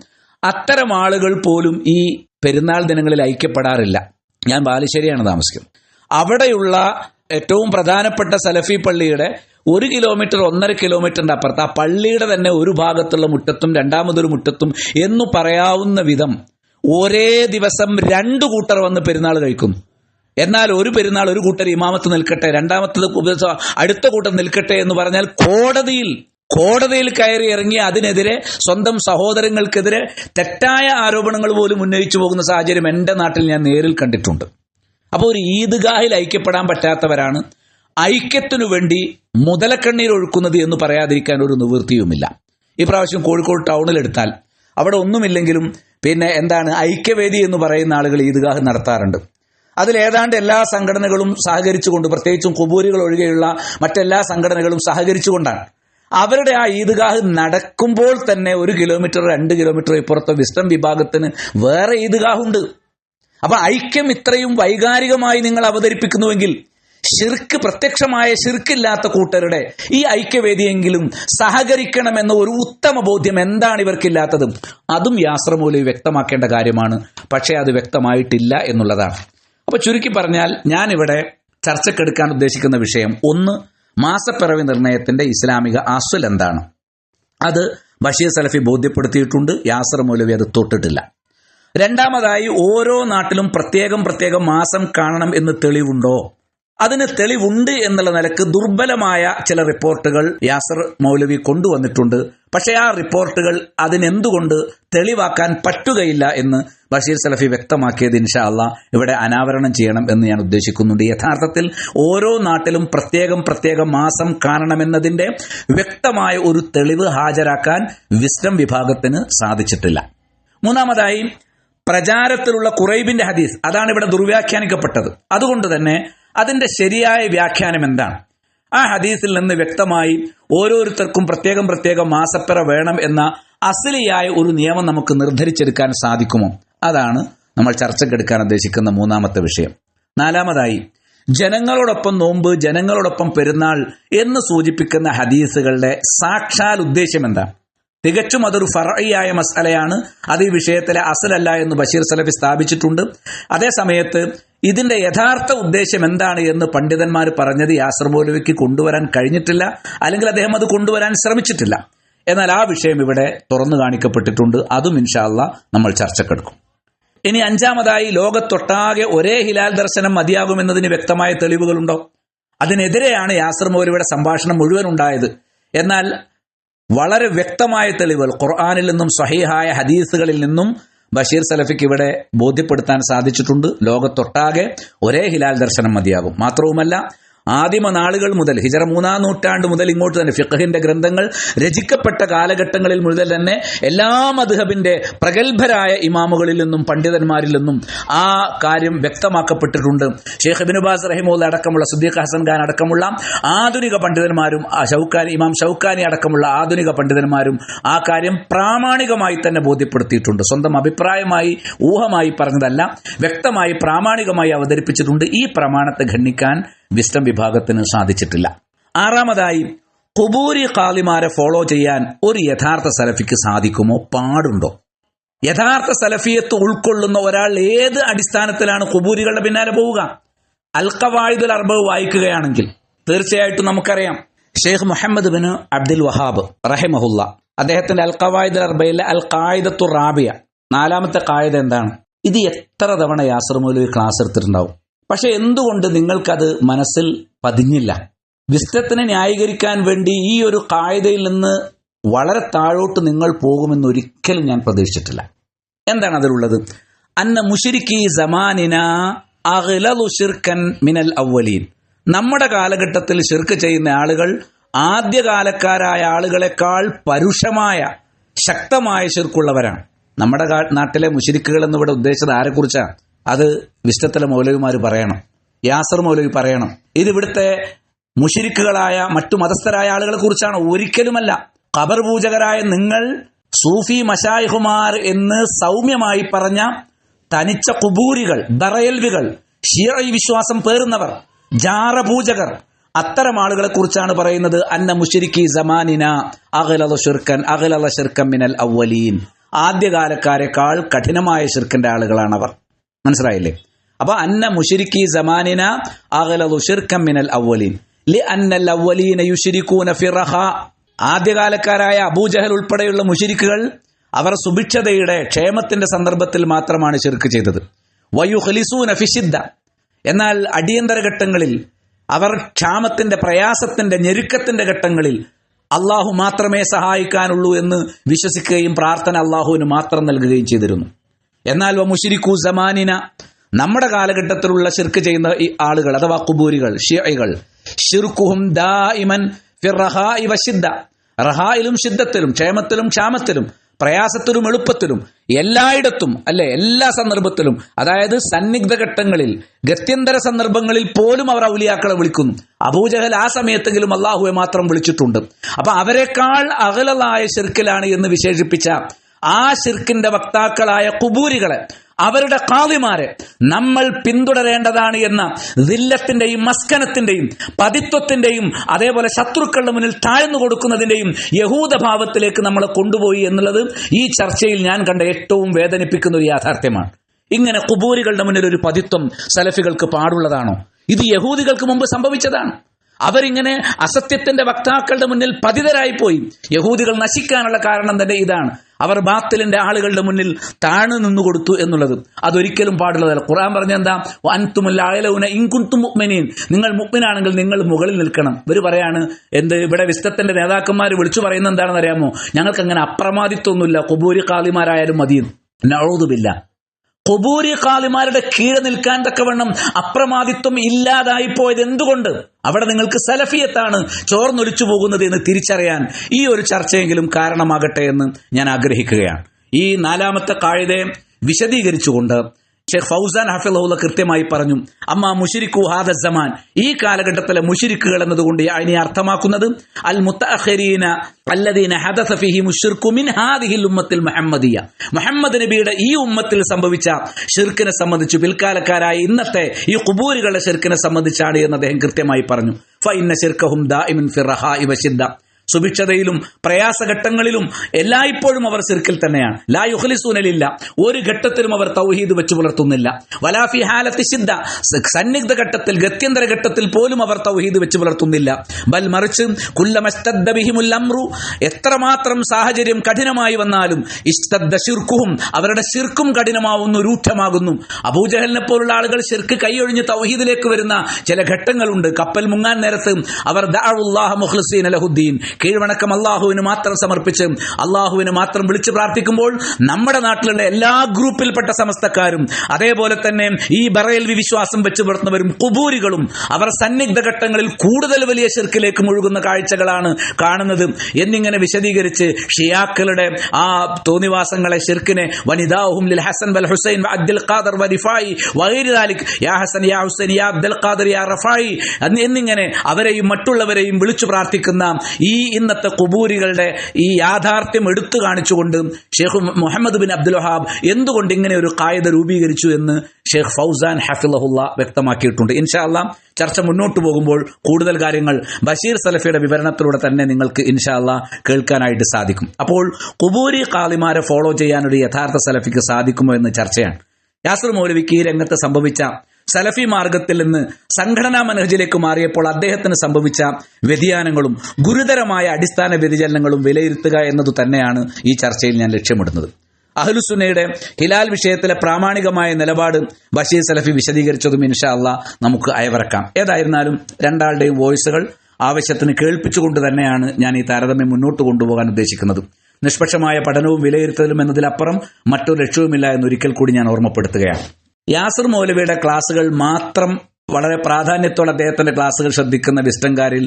അത്തരം ആളുകൾ പോലും ഈ പെരുന്നാൾ ദിനങ്ങളിൽ ഐക്യപ്പെടാറില്ല. ഞാൻ ബാലുശ്ശേരിയാണ് താമസിക്കുന്നത്. അവിടെയുള്ള ഏറ്റവും പ്രധാനപ്പെട്ട സലഫി പള്ളിയുടെ ഒരു കിലോമീറ്റർ ഒന്നര കിലോമീറ്ററിന്റെ അപ്പുറത്ത് ആ പള്ളിയുടെ തന്നെ ഒരു ഭാഗത്തുള്ള മുറ്റത്തും രണ്ടാമതൊരു മുറ്റത്തും എന്നു പറയാവുന്ന വിധം ഒരേ ദിവസം രണ്ടു കൂട്ടർ വന്ന് പെരുന്നാൾ കഴിക്കുന്നു. എന്നാൽ ഒരു പെരുന്നാൾ ഒരു കൂട്ടർ ഇമാമത്ത് നിൽക്കട്ടെ രണ്ടാമത്തത് അടുത്ത കൂട്ടം നിൽക്കട്ടെ എന്ന് പറഞ്ഞാൽ കോടതിയിൽ കോടതിയിൽ കയറി ഇറങ്ങി അതിനെതിരെ സ്വന്തം സഹോദരങ്ങൾക്കെതിരെ തെറ്റായ ആരോപണങ്ങൾ പോലും ഉന്നയിച്ചു പോകുന്ന സാഹചര്യം എന്റെ നാട്ടിൽ ഞാൻ നേരിൽ കണ്ടിട്ടുണ്ട്. അപ്പോൾ ഒരു ഈദ്ഗാഹിൽ ഐക്യപ്പെടാൻ പറ്റാത്തവരാണ് ഐക്യത്തിനു വേണ്ടി മുതലക്കണ്ണീർ ഒഴുക്കുന്നത് എന്ന് പറയാതിരിക്കാൻ ഒരു നിവൃത്തിയുമില്ല. ഈ പ്രാവശ്യം കോഴിക്കോട് ടൗണിലെടുത്താൽ അവിടെ ഒന്നുമില്ലെങ്കിലും പിന്നെ എന്താണ് ഐക്യവേദി എന്ന് പറയുന്ന ആളുകൾ ഈദ്ഗാഹ് നടത്താറുണ്ട്. അതിൽ ഏതാണ്ട് എല്ലാ സംഘടനകളും സഹകരിച്ചുകൊണ്ട് പ്രത്യേകിച്ചും കുബൂരികൾ ഒഴികെയുള്ള മറ്റെല്ലാ സംഘടനകളും സഹകരിച്ചുകൊണ്ടാണ്. അവരുടെ ആ ഈദ്ഗാഹ് നടക്കുമ്പോൾ തന്നെ ഒരു കിലോമീറ്റർ രണ്ട് കിലോമീറ്റർ ഇപ്പുറത്തെ വിസ്റ്റം വിഭാഗത്തിന് വേറെ ഈദ്ഗാഹുണ്ട്. അപ്പൊ ഐക്യം ഇത്രയും വൈകാരികമായി നിങ്ങൾ അവതരിപ്പിക്കുന്നുവെങ്കിൽ ശിർക്ക് പ്രത്യക്ഷമായ ഷിർക്കില്ലാത്ത കൂട്ടരുടെ ഈ ഐക്യവേദിയെങ്കിലും സഹകരിക്കണമെന്ന ഒരു ഉത്തമ ബോധ്യം എന്താണ് ഇവർക്കില്ലാത്തതും? അതും യാസ്രമൂലി വ്യക്തമാക്കേണ്ട കാര്യമാണ്. പക്ഷേ അത് വ്യക്തമായിട്ടില്ല എന്നുള്ളതാണ്. അപ്പൊ ചുരുക്കി പറഞ്ഞാൽ ഞാനിവിടെ ചർച്ചക്കെടുക്കാൻ ഉദ്ദേശിക്കുന്ന വിഷയം ഒന്ന് മാസപ്പിറവി നിർണയത്തിന്റെ ഇസ്ലാമിക അസുൽ എന്താണ്? അത് ബഷീർ സലഫി ബോധ്യപ്പെടുത്തിയിട്ടുണ്ട് യാസർ മൗലവി അത് തൊട്ടിട്ടില്ല. രണ്ടാമതായി ഓരോ നാട്ടിലും പ്രത്യേകം പ്രത്യേകം മാസം കാണണം എന്ന് തെളിവുണ്ടോ? അതിന് തെളിവുണ്ട് എന്നുള്ള നിലയ്ക്ക് ദുർബലമായ ചില റിപ്പോർട്ടുകൾ യാസർ മൗലവി കൊണ്ടുവന്നിട്ടുണ്ട്. പക്ഷേ ആ റിപ്പോർട്ടുകൾ അതിനെന്തുകൊണ്ട് തെളിവാക്കാൻ പറ്റുകയില്ല എന്ന് ബഷീർ സലഫി വ്യക്തമാക്കിയത് ഇൻഷാ അള്ളാ ഇവിടെ അനാവരണം ചെയ്യണം എന്ന് ഞാൻ ഉദ്ദേശിക്കുന്നുണ്ട്. യഥാർത്ഥത്തിൽ ഓരോ നാട്ടിലും പ്രത്യേകം പ്രത്യേകം മാസം കാണണമെന്നതിന്റെ വ്യക്തമായ ഒരു തെളിവ് ഹാജരാക്കാൻ വിസ്ഡം വിഭാഗത്തിന് സാധിച്ചിട്ടില്ല. മൂന്നാമതായി പ്രചാരത്തിലുള്ള കുറൈബിന്റെ ഹദീസ് അതാണ് ഇവിടെ ദുർവ്യാഖ്യാനിക്കപ്പെട്ടത്. അതുകൊണ്ട് തന്നെ അതിന്റെ ശരിയായ വ്യാഖ്യാനം എന്താണ്? ആ ഹദീസിൽ നിന്ന് വ്യക്തമായി ഓരോരുത്തർക്കും പ്രത്യേകം പ്രത്യേകം മാസപ്പിറ വേണം എന്ന അസലിയായ ഒരു നിയമം നമുക്ക് നിർദ്ധരിച്ചെടുക്കാൻ സാധിക്കുമോ? അതാണ് നമ്മൾ ചർച്ചക്കെടുക്കാൻ ഉദ്ദേശിക്കുന്ന മൂന്നാമത്തെ വിഷയം. നാലാമതായി ജനങ്ങളോടൊപ്പം നോമ്പ് ജനങ്ങളോടൊപ്പം പെരുന്നാൾ എന്ന് സൂചിപ്പിക്കുന്ന ഹദീസുകളുടെ സാക്ഷാൽ ഉദ്ദേശ്യം എന്താ? തികച്ചും അതൊരു ഫറയായ മസലയാണ് അത് ഈ വിഷയത്തിലെ അസലല്ല എന്ന് ബഷീർ സലഫി സ്ഥാപിച്ചിട്ടുണ്ട്. അതേ സമയത്ത് ഇതിന്റെ യഥാർത്ഥ ഉദ്ദേശം എന്താണ് എന്ന് പണ്ഡിതന്മാർ പറഞ്ഞത് യാസർ മൗലവിക്ക് കൊണ്ടുവരാൻ കഴിഞ്ഞിട്ടില്ല അല്ലെങ്കിൽ അദ്ദേഹം അത് കൊണ്ടുവരാൻ ശ്രമിച്ചിട്ടില്ല. എന്നാൽ ആ വിഷയം ഇവിടെ തുറന്നു കാണിക്കപ്പെട്ടിട്ടുണ്ട്. അതും ഇൻഷാല്ല നമ്മൾ ചർച്ചക്കെടുക്കും. ഇനി അഞ്ചാമതായി ലോകത്തൊട്ടാകെ ഒരേ ഹിലാൽ ദർശനം മതിയാകുമെന്നതിന് വ്യക്തമായ തെളിവുകളുണ്ടോ? അതിനെതിരെയാണ് യാസർ സംഭാഷണം മുഴുവൻ ഉണ്ടായത്. എന്നാൽ വളരെ വ്യക്തമായ തെളിവുകൾ ഖുർആാനിൽ നിന്നും സ്വഹീഹായ ഹദീസുകളിൽ നിന്നും ബഷീർ സലഫിക്ക് ഇവിടെ ബോധ്യപ്പെടുത്താൻ സാധിച്ചിട്ടുണ്ട്. ലോകത്തൊട്ടാകെ ഒരേ ഹിലാൽ ദർശനം മതിയാകും. മാത്രവുമല്ല ആദിമ നാളുകൾ മുതൽ ഹിജറ മൂന്നാം നൂറ്റാണ്ട് മുതൽ ഇങ്ങോട്ട് തന്നെ ഫിഖഹിന്റെ ഗ്രന്ഥങ്ങൾ രചിക്കപ്പെട്ട കാലഘട്ടങ്ങളിൽ മുതൽ തന്നെ എല്ലാ മധുഹബിന്റെ പ്രഗത്ഭരായ ഇമാമുകളിൽ നിന്നും പണ്ഡിതന്മാരിൽ നിന്നും ആ കാര്യം വ്യക്തമാക്കപ്പെട്ടിട്ടുണ്ട്. ഷെയ്ഖ് ബിനുബാസ് റഹിമുല്ല അടക്കമുള്ള സുദ്ദീഖ് ഹസൻ ഖാൻ അടക്കമുള്ള ആധുനിക പണ്ഡിതന്മാരും ഷൗക്കാനി ഇമാം ഷൗക്കാനി അടക്കമുള്ള ആധുനിക പണ്ഡിതന്മാരും ആ കാര്യം പ്രാമാണികമായി തന്നെ ബോധ്യപ്പെടുത്തിയിട്ടുണ്ട്. സ്വന്തം അഭിപ്രായമായി ഊഹമായി പറഞ്ഞതല്ല വ്യക്തമായി പ്രാമാണികമായി അവതരിപ്പിച്ചിട്ടുണ്ട്. ഈ പ്രമാണത്തെ ഖണ്ഡിക്കാൻ വിസ്റ്റം വിഭാഗത്തിന് സാധിച്ചിട്ടില്ല. ആറാമതായി കുബൂരി കാളിമാരെ ഫോളോ ചെയ്യാൻ ഒരു യഥാർത്ഥ സലഫിക്ക് സാധിക്കുമോ? പാടുണ്ടോ? യഥാർത്ഥ സലഫിയത്ത് ഉൾക്കൊള്ളുന്ന ഒരാൾ ഏത് അടിസ്ഥാനത്തിലാണ് കുബൂരികളുടെ പിന്നാലെ പോവുക? അൽക്കവായുദുൽ അർബവ് വായിക്കുകയാണെങ്കിൽ തീർച്ചയായിട്ടും നമുക്കറിയാം. ഷെയ്ഖ് മുഹമ്മദ് ബിൻ അബ്ദുൽ വഹാബ് റഹിമഹുല്ല അദ്ദേഹത്തിന്റെ അൽ ഖവായിദ് അർബയിലെ അൽ ഖായിദത്തു റാബിയ നാലാമത്തെ കായിദ എന്താണ്? ഇത് എത്ര തവണ യാസർ മൗലവി ക്ലാസ് എടുത്തിട്ടുണ്ടാവും? പക്ഷെ എന്തുകൊണ്ട് നിങ്ങൾക്കത് മനസ്സിൽ പതിഞ്ഞില്ല? വിസ്തത്തിനെ ന്യായീകരിക്കാൻ വേണ്ടി ഈ ഒരു കായതയിൽ നിന്ന് വളരെ താഴോട്ട് നിങ്ങൾ പോകുമെന്ന് ഒരിക്കലും ഞാൻ പ്രതീക്ഷിച്ചിട്ടില്ല. എന്താണ് അതിലുള്ളത്? അന്ന മുഷിരിക്കി സമാനിന അഖിലുഷിർക്കൻ മിനൽ അവലീൻ നമ്മുടെ കാലഘട്ടത്തിൽ ഷിർക്ക് ചെയ്യുന്ന ആളുകൾ ആദ്യകാലക്കാരായ ആളുകളെക്കാൾ പരുഷമായ ശക്തമായ ഷിർക്കുള്ളവരാണ് നമ്മുടെ നാട്ടിലെ മുഷിരിക്കുകൾ എന്നിവിടെ ഉദ്ദേശിച്ചത് ആരെക്കുറിച്ചാണ്? അത് വിശ്വത്തിലെ മൗലവിമാർ പറയണം. യാസർ മൗലവി പറയണം. ഇത് ഇവിടുത്തെ മുഷിരിക്കുകളായ മറ്റു മതസ്ഥരായ ആളുകളെ കുറിച്ചാണ്. ഒരിക്കലുമല്ല. ഖബർ പൂജകരായ നിങ്ങൾ സൂഫി മഷായിഹുമാർ എന്ന് സൗമ്യമായി പറഞ്ഞ തനിച്ച കുബൂരികൾ ദറയൽവികൾ ഷിയഈ വിശ്വാസം പേറുന്നവർ ജാറപൂജകർ അത്തരം ആളുകളെ കുറിച്ചാണ് പറയുന്നത്. അന്ന മുഷിരിക്കി സമാനിന അഖലത ഷിർക്കൻ അഖലത ഷിർക്കൻ മിനൽ അവലീൻ ആദ്യകാലക്കാരെക്കാൾ കഠിനമായ ഷിർക്കിന്റെ ആളുകളാണവർ. മനസ്സിലായില്ലേ? അപ്പൊ അന്ന മുഷിരിക്കി സമാനിന മിനൽ അവലീൻ ആദ്യകാലക്കാരായ അബൂജഹൽ ഉൾപ്പെടെയുള്ള മുഷിരിക്കുകൾ അവർ സുഭിക്ഷതയുടെ ക്ഷേമത്തിന്റെ സന്ദർഭത്തിൽ മാത്രമാണ് ശിർക്ക് ചെയ്തത്. വയുഹലിസൂന ഫിഷിദ്ദ എന്നാൽ അടിയന്തര ഘട്ടങ്ങളിൽ അവർ ക്ഷാമത്തിന്റെ പ്രയാസത്തിന്റെ ഞെരുക്കത്തിന്റെ ഘട്ടങ്ങളിൽ അള്ളാഹു മാത്രമേ സഹായിക്കാനുള്ളൂ എന്ന് വിശ്വസിക്കുകയും പ്രാർത്ഥന അള്ളാഹുവിന് മാത്രം നൽകുകയും ചെയ്തിരുന്നു. എന്നാൽ മുഷിരിക്കു സമാനിന. നമ്മുടെ കാലഘട്ടത്തിലുള്ള ഷിർക്ക് ചെയ്യുന്ന ഈ ആളുകൾ അഥവാ കുബൂരികൾ ഷിയകൾ ഷിർക്കുഹും ദാഇമൻ ഇമൻ റഹാഇ വശിദ്ദ റഹായിലും ശിദ്ധത്തിലും ക്ഷേമത്തിലും ക്ഷാമത്തിലും പ്രയാസത്തിലും എളുപ്പത്തിലും എല്ലായിടത്തും അല്ലെ എല്ലാ സന്ദർഭത്തിലും അതായത് സന്നിഗ്ധ ഘട്ടങ്ങളിൽ ഗത്യന്തര സന്ദർഭങ്ങളിൽ പോലും അവർ ഔലിയാക്കളെ വിളിക്കുന്നു അബൂജഹൽ ആ സമയത്തെങ്കിലും അള്ളാഹുവെ മാത്രം വിളിച്ചിട്ടുണ്ട്. അപ്പൊ അവരെക്കാൾ അകലതായ ശിർക്കിലാണ് എന്ന് വിശേഷിപ്പിച്ച ആ ശിർക്കിന്റെ വക്താക്കളായ കുബൂരികളെ അവരുടെ കാവിമാരെ നമ്മൾ പിന്തുടരേണ്ടതാണ് എന്ന ദില്ലത്തിന്റെയും മസ്കനത്തിന്റെയും പതിത്വത്തിന്റെയും അതേപോലെ ശത്രുക്കളുടെ മുന്നിൽ താഴ്ന്നു കൊടുക്കുന്നതിന്റെയും യഹൂദഭാവത്തിലേക്ക് നമ്മളെ കൊണ്ടുപോയി എന്നുള്ളത് ഈ ചർച്ചയിൽ ഞാൻ കണ്ട ഏറ്റവും വേദനിപ്പിക്കുന്ന ഒരു യാഥാർത്ഥ്യമാണ്. ഇങ്ങനെ കുബൂരികളുടെ മുന്നിൽ ഒരു പതിത്വം സലഫികൾക്ക് പാടുള്ളതാണോ? ഇത് യഹൂദികൾക്ക് മുമ്പ് സംഭവിച്ചതാണ്. അവരിങ്ങനെ അസത്യത്തിന്റെ വക്താക്കളുടെ മുന്നിൽ പതിതരായി പോയി യഹൂദികൾ നശിക്കാനുള്ള കാരണം തന്നെ ഇതാണ്. അവർ ബാത്തിലിന്റെ ആളുകളുടെ മുന്നിൽ താഴ്ന്നു നിന്നു കൊടുത്തു എന്നുള്ളത്. അതൊരിക്കലും പാടുള്ളതല്ല. ഖുറാൻ പറഞ്ഞ എന്താ? അൻതുമല്ലായലൂന ഇൻകുത്തും മുഅ്മിനീൻ. നിങ്ങൾ മുക്മിനാണെങ്കിൽ നിങ്ങൾ മുകളിൽ നിൽക്കണം. ഇവർ പറയാണ് എന്ത്? ഇവിടെ വിസ്തത്തിന്റെ നേതാക്കന്മാർ വിളിച്ചു പറയുന്നത് എന്താണെന്ന് അറിയാമോ? ഞങ്ങൾക്ക് അങ്ങനെ അപ്രമാദിത്വമൊന്നുമില്ല. കുബൂരി കാളിമാരായാലും മതിയും നഴുതുമില്ല കൊബൂരി കാളിമാരുടെ കീഴെ നിൽക്കാൻ തക്കവണ്ണം അപ്രമാദിത്വം ഇല്ലാതായി പോയത് എന്തുകൊണ്ട്? അവിടെ നിങ്ങൾക്ക് സലഫിയത്താണ് ചോർന്നൊലിച്ചു പോകുന്നത് എന്ന് തിരിച്ചറിയാൻ ഈ ഒരു ചർച്ചയെങ്കിലും കാരണമാകട്ടെ എന്ന് ഞാൻ ആഗ്രഹിക്കുകയാണ്. ഈ നാലാമത്തെ കാഴ്ചയെ വിശദീകരിച്ചുകൊണ്ട് ഷെയ്ഖ് ഫൗസാൻ ഹഫിലഹുല കൃത്യമായി പറഞ്ഞു അമ്മ മുഷിരിക്കു ഹാദ സമാൻ. ഈ കാലഘട്ടത്തിലെ മുഷിരിക്കുകൾ എന്നതുകൊണ്ട് അതിനെ അർത്ഥമാക്കുന്നത് അൽ മുത്തഅഖരീന അല്ലദീന ഹദസ ഫീഹി മുശ്രിക്കു മിൻ ഹാദിഹിൽ ഉമ്മത്തിൽ മുഹമ്മദിയ. മുഹമ്മദ് നബിയുടെ ഈ ഉമ്മത്തിൽ സംഭവിച്ച ഷിർക്കിനെ സംബന്ധിച്ച് പിൽക്കാലക്കാരായ ഇന്നത്തെ ഈ കുബൂരുകളുടെ ഷിർക്കിനെ സംബന്ധിച്ചാണ് എന്ന് അദ്ദേഹം കൃത്യമായി പറഞ്ഞു. ഫൈന ഷിർക്കഹും ദാഇമിൻ ഇവ വശിദ്ദ സുഭിക്ഷതയിലും പ്രയാസഘട്ടങ്ങളിലും എല്ലായ്പ്പോഴും അവർ സിർക്കിൽ തന്നെയാണ്. ലാ യുഹലിസൂനലില്ല ഒരു ഘട്ടത്തിലും അവർ തൗഹീദ് വെച്ച് പുലർത്തുന്നില്ല. വലാഫി ഹാലത്തി സിദ്ധ സന്നിഗ്ധ ഘട്ടത്തിൽ ഗത്യന്തര ഘട്ടത്തിൽ പോലും അവർ തൗഹീദ് വെച്ച് പുലർത്തുന്നില്ല. ബൽ മറിച്ച് കുല്ലമസ്തദ്ദബിഹിമുല്ലംറു എത്രമാത്രം സാഹചര്യം കഠിനമായി വന്നാലും ഇസ്തദ്ദ ശിർക്കുഹും അവരുടെ ശിർക്കും കഠിനമാവുന്നു രൂക്ഷമാകുന്നു അബൂജഹലിനെ പോലുള്ള ആളുകൾ ശിർക്ക് കൈയൊഴിഞ്ഞ് തൗഹീദിലേക്ക് വരുന്ന ചില ഘട്ടങ്ങളുണ്ട്. കപ്പൽ മുങ്ങാൻ നേരത്ത് അവർ ദഅവുല്ലാഹ മുഖ്ലിസീൻ അലഹുദ്ദീൻ കീഴ്വണക്കം അള്ളാഹുവിന് മാത്രം സമർപ്പിച്ച് അള്ളാഹുവിന് മാത്രം വിളിച്ചു പ്രാർത്ഥിക്കുമ്പോൾ നമ്മുടെ നാട്ടിലുള്ള എല്ലാ ഗ്രൂപ്പിൽപ്പെട്ട സമസ്തക്കാരും അതേപോലെ തന്നെ ഈ ബറയൽവി വിശ്വാസം വെച്ച് പുലർത്തുന്നവരും കുബൂരികളും അവർ സന്നിഗ്ധ ഘട്ടങ്ങളിൽ കൂടുതൽ വലിയ ശിർക്കിലേക്ക് മുഴുകുന്ന കാഴ്ചകളാണ് കാണുന്നത്. എന്നിങ്ങനെ വിശദീകരിച്ച് ഷിയാക്കളുടെ ആ തോന്നിവാസങ്ങളെ ഷിർക്കിനെ വനിതാഹും ലിൽ ഹസൻ വൽ ഹുസൈൻ അബ്ദുൽ ഖാദർ വരിഫായി റിഫായി യാ ഹസൻ യാ ഹുസൈൻ യാ അബ്ദുൽ ഖാദർ യാ റഫായി എന്നിങ്ങനെ അവരെയും മറ്റുള്ളവരെയും വിളിച്ചു പ്രാർത്ഥിക്കുന്ന ഈ ഇന്നത്തെ കുബൂരികളുടെ ഈ യാഥാർത്ഥ്യം എടുത്തു കാണിച്ചുകൊണ്ട് Sheikh Muhammad bin Abdul Wahhab എന്തുകൊണ്ട് ഇങ്ങനെ ഒരു കായത രൂപീകരിച്ചു എന്ന് ഷെയ്ഖ് ഫൗസാൻ ഹഫിലഹുല്ല വ്യക്തമാക്കിയിട്ടുണ്ട്. ഇൻഷാ അല്ലാം ചർച്ച മുന്നോട്ട് പോകുമ്പോൾ കൂടുതൽ കാര്യങ്ങൾ ബഷീർ സലഫിയുടെ വിവരണത്തിലൂടെ തന്നെ നിങ്ങൾക്ക് ഇൻഷാല്ല കേൾക്കാനായിട്ട് സാധിക്കും. അപ്പോൾ കുബൂരി കാളിമാരെ ഫോളോ ചെയ്യാൻ ഒരു യഥാർത്ഥ സലഫിക്ക് സാധിക്കുമോ എന്ന് ചർച്ചയാണ്. യാസർ മൗലവിക്ക് ഈ രംഗത്ത് സംഭവിച്ച സലഫി മാർഗത്തിൽ നിന്ന് സംഘടനാ മനഹജിലേക്ക് മാറിയപ്പോൾ അദ്ദേഹത്തിന് സംഭവിച്ച വ്യതിയാനങ്ങളും ഗുരുതരമായ അടിസ്ഥാന വ്യതിചലനങ്ങളും വിലയിരുത്തുക എന്നതു തന്നെയാണ് ഈ ചർച്ചയിൽ ഞാൻ ലക്ഷ്യമിടുന്നത്. അഹ്ലുസുന്നയുടെ ഹിലാൽ വിഷയത്തിലെ പ്രാമാണികമായ നിലപാട് ബഷീർ സലഫി വിശദീകരിച്ചതും ഇൻഷാ അല്ലാ നമുക്ക് അയവിറക്കാം. ഏതായിരുന്നാലും രണ്ടാളുടെയും വോയിസുകൾ ആവശ്യത്തിന് കേൾപ്പിച്ചുകൊണ്ട് തന്നെയാണ് ഞാൻ ഈ താരതമ്യം മുന്നോട്ട് കൊണ്ടുപോകാൻ ഉദ്ദേശിക്കുന്നത്. നിഷ്പക്ഷമായ പഠനവും വിലയിരുത്തലും എന്നതിലപ്പുറം മറ്റൊരു ലക്ഷ്യവുമില്ല എന്നൊരിക്കൽ കൂടി ഞാൻ ഓർമ്മപ്പെടുത്തുകയാണ്. യാസർ മൗലവിയുടെ ക്ലാസുകൾ മാത്രം വളരെ പ്രാധാന്യത്തോടെ അദ്ദേഹത്തിന്റെ ക്ലാസുകൾ ശ്രദ്ധിക്കുന്ന വിസ്റ്റംകാരിൽ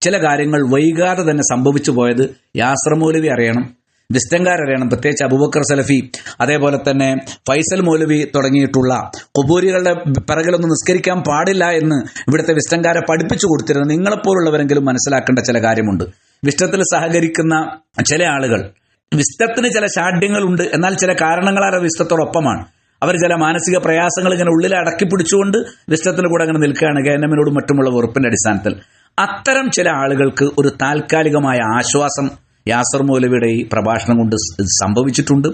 ചില കാര്യങ്ങൾ വൈകാതെ തന്നെ സംഭവിച്ചു പോയത് യാസർ മൗലവി അറിയണം. വിസ്റ്റംകാരറിയണം പ്രത്യേകിച്ച് അബൂബക്കർ സലഫി അതേപോലെ തന്നെ ഫൈസൽ മൗലവി തുടങ്ങിയിട്ടുള്ള കുബൂരികളുടെ പിറകിലൊന്നും നിസ്കരിക്കാൻ പാടില്ല എന്ന് ഇവിടുത്തെ വിസ്റ്റംകാരെ പഠിപ്പിച്ചു കൊടുത്തിരുന്നു നിങ്ങളെപ്പോലുള്ളവരെങ്കിലും മനസ്സിലാക്കേണ്ട ചില കാര്യമുണ്ട്. വിഷ്ടത്തിൽ സഹകരിക്കുന്ന ചില ആളുകൾ വിസ്തത്തിന് ചില ശാഠ്യങ്ങളുണ്ട്. എന്നാൽ ചില കാരണങ്ങളാൽ വിസ്റ്റത്തോടൊപ്പമാണ് അവർ ചില മാനസിക പ്രയാസങ്ങൾ ഇങ്ങനെ ഉള്ളിൽ അടക്കി പിടിച്ചുകൊണ്ട് വിഷ്ടത്തിന് കൂടെ അങ്ങനെ നിൽക്കുകയാണ്. ഗവൺമെന്റിനോടും മറ്റുമുള്ള വെറുപ്പിന്റെ അടിസ്ഥാനത്തിൽ. അത്തരം ചില ആളുകൾക്ക് ഒരു താൽക്കാലികമായ ആശ്വാസം യാസർ മൗലവിയുടെ ഈ പ്രഭാഷണം കൊണ്ട് സംഭവിച്ചിട്ടുണ്ട്.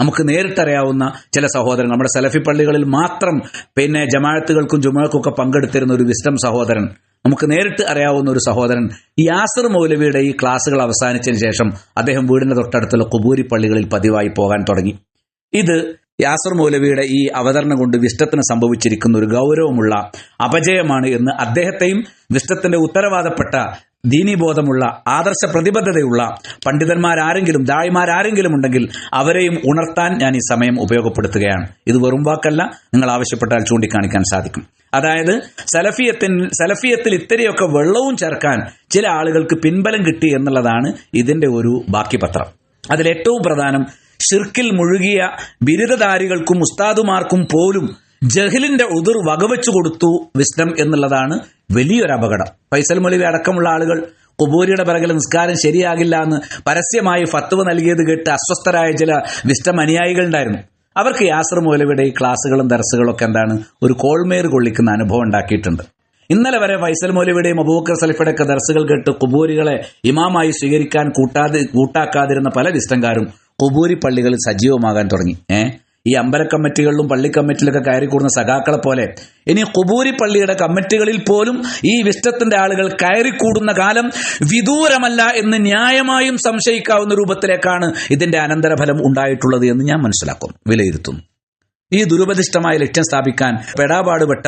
നമുക്ക് നേരിട്ടറിയാവുന്ന ചില സഹോദരൻ നമ്മുടെ സലഫി പള്ളികളിൽ മാത്രം പിന്നെ ജമാഅത്തുകൾക്കും ജുമാക്കും പങ്കെടുത്തിരുന്ന ഒരു വിസ്റ്റം സഹോദരൻ. നമുക്ക് നേരിട്ട് അറിയാവുന്ന ഒരു സഹോദരൻ. യാസർ മൗലവിയുടെ ഈ ക്ലാസ്സുകൾ അവസാനിച്ചതിന് ശേഷം അദ്ദേഹം വീടിന്റെ തൊട്ടടുത്തുള്ള കുബൂരി പള്ളികളിൽ പതിവായി പോകാൻ തുടങ്ങി. ഇത് യാസർ മൗലവിയുടെ ഈ അവതരണം കൊണ്ട് വിഷ്ടത്തിന് സംഭവിച്ചിരിക്കുന്ന ഒരു ഗൗരവമുള്ള അപജയമാണ് എന്ന് അദ്ദേഹത്തെയും വിഷ്ടത്തിന്റെ ഉത്തരവാദപ്പെട്ട ദീനീബോധമുള്ള ആദർശ പ്രതിബദ്ധതയുള്ള പണ്ഡിതന്മാരാരെങ്കിലും ദായിമാരാരെങ്കിലും ഉണ്ടെങ്കിൽ അവരെയും ഉണർത്താൻ ഞാൻ ഈ സമയം ഉപയോഗപ്പെടുത്തുകയാണ്. ഇത് വെറും വാക്കല്ല. നിങ്ങൾ ആവശ്യപ്പെട്ടാൽ ചൂണ്ടിക്കാണിക്കാൻ സാധിക്കും. അതായത് സലഫിയത്തിൽ സലഫിയത്തിൽ ഇത്തിരിയൊക്കെ വെള്ളവും ചേർക്കാൻ ചില ആളുകൾക്ക് പിൻബലം കിട്ടി എന്നുള്ളതാണ് ഇതിന്റെ ഒരു ബാക്കി പത്രം അതിലേറ്റവും പ്രധാനം ഷിർക്കിൽ മുഴുകിയ ബിരുദധാരികൾക്കും ഉസ്താദുമാർക്കും പോലും ജഹലിന്റെ ഉതിർ വകവെച്ചു കൊടുത്തു വിസ്ഡം എന്നുള്ളതാണ് വലിയൊരു അപകടം. ഫൈസൽ മൊലിവി അടക്കമുള്ള ആളുകൾ കുബൂരിയുടെ പിറകിൽ നിസ്കാരം ശരിയാകില്ല എന്ന് പരസ്യമായി ഫത്തുവ നൽകിയത് കേട്ട് അസ്വസ്ഥരായ ചില വിസ്റ്റം അനുയായികളുണ്ടായിരുന്നു അവർക്ക് യാസർ മൗലവിയുടെ ഈ ക്ലാസ്സുകളും ദർസുകളൊക്കെ എന്താണ് ഒരു കോൾമേർ കൊള്ളിക്കുന്ന അനുഭവം ഉണ്ടാക്കിയിട്ടുണ്ട്. ഇന്നലെ വരെ ഫൈസൽ മൗലവിയുടെയും അബൂബക്കർ സലിഫയുടെ ഒക്കെ ദർസുകൾ കേട്ട് കുബൂരികളെ ഇമാമായി സ്വീകരിക്കാൻ കൂട്ടാതെ കൂട്ടാക്കാതിരുന്ന പല വിസ്റ്റംകാരും കുബൂരി പള്ളികൾ സജീവമാകാൻ തുടങ്ങി. ഏഹ് ഈ അമ്പല കമ്മിറ്റികളിലും പള്ളി കമ്മിറ്റിയിലൊക്കെ കയറി കൂടുന്ന സഖാക്കളെ പോലെ ഇനി കുബൂരി പള്ളിയുടെ കമ്മിറ്റികളിൽ പോലും ഈ വിഷ്ടത്തിന്റെ ആളുകൾ കയറി കൂടുന്ന കാലം വിദൂരമല്ല എന്ന് ന്യായമായും സംശയിക്കാവുന്ന രൂപത്തിലേക്കാണ് ഇതിന്റെ അനന്തരഫലം ഉണ്ടായിട്ടുള്ളത് എന്ന് ഞാൻ മനസ്സിലാക്കും വിലയിരുത്തുന്നു. ഈ ദുരുപദിഷ്ടമായ ലക്ഷ്യം സ്ഥാപിക്കാൻ പെടാപാടുപെട്ട